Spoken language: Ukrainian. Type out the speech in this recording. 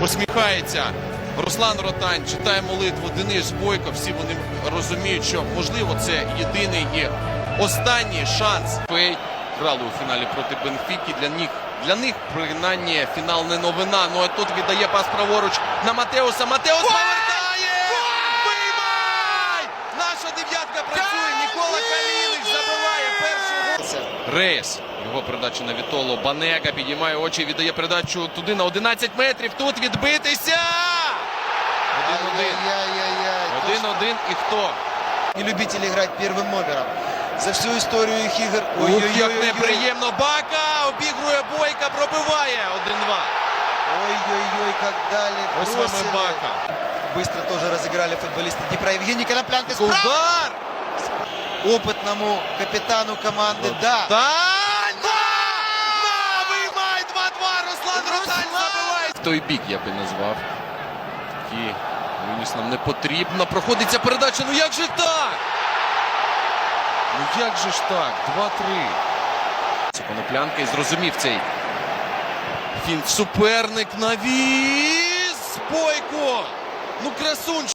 Посміхається Руслан Ротань, читає молитву Денис Бойко. Всі вони розуміють, що можливо це єдиний і останній шанс. Фей грали у фіналі проти Бенфіки. Для них для них принаймні фінал не новина. Ну а тут віддає пас праворуч на Матеуса. Матеус повертає! Виймай! Наша дев'ятка працює. Нікола перший гол. Рейс. Його передача на Вітоло. Банега підіймає очі, віддає передачу туди на 11 метрів. Тут відбитися! Один-один. Ай-яй-яй-яй. Один-один і хто? Не любители играть первым номером. За всю историю их игр. Ух, як Ой-ой-ой. неприємно. Бака обігрує Бойка, пробиває 1-2. Ой-ой-ой, как дали. Ось вами бросили. Бака. Быстро тоже разыграли футболисты Днепра. Евгений Коноплянка справа. Удар! Опытному капитану команды. Да. Та! На! На! Виймай 2-2! Руслан Ротань забиває! Той бік я би назвав. Такі Юніс нам не потрібно. Проходиться передача. Ну як же так? Ну як же ж так? 2-3. Це коноплянка і зрозумів цей фінт. Суперник навіс! Бойко! Ну красунчик!